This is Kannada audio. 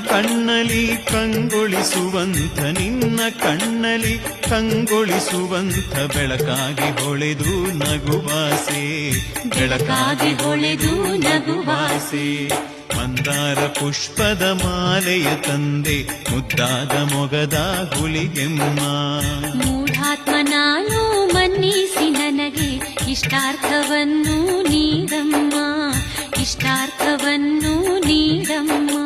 ಕಣ್ಣಲಿ ಕಂಗೊಳಿಸುವಂಥ, ನಿನ್ನ ಕಣ್ಣಲಿ ಕಂಗೊಳಿಸುವಂಥ ಬೆಳಕಾಗಿ ಹೊಳೆದು ನಗುವಾಸೆ. ಬೆಳಕಾಗಿ ಹೊಳೆದು ನಗುವಾಸೆ. ಮಂದಾರ ಪುಷ್ಪದ ಮಾಲೆಯ ತಂದೆ, ಮುದ್ದಾದ ಮೊಗದ ಹುಲಿಗೆಮ್ಮ ಮೂಢಾತ್ಮ ನಾನು ಮನ್ನಿಸಿ ನನಗೆ ಇಷ್ಟಾರ್ಥವನ್ನು ನೀಡಮ್ಮ ಇಷ್ಟಾರ್ಥವನ್ನು ನೀಡಮ್ಮ.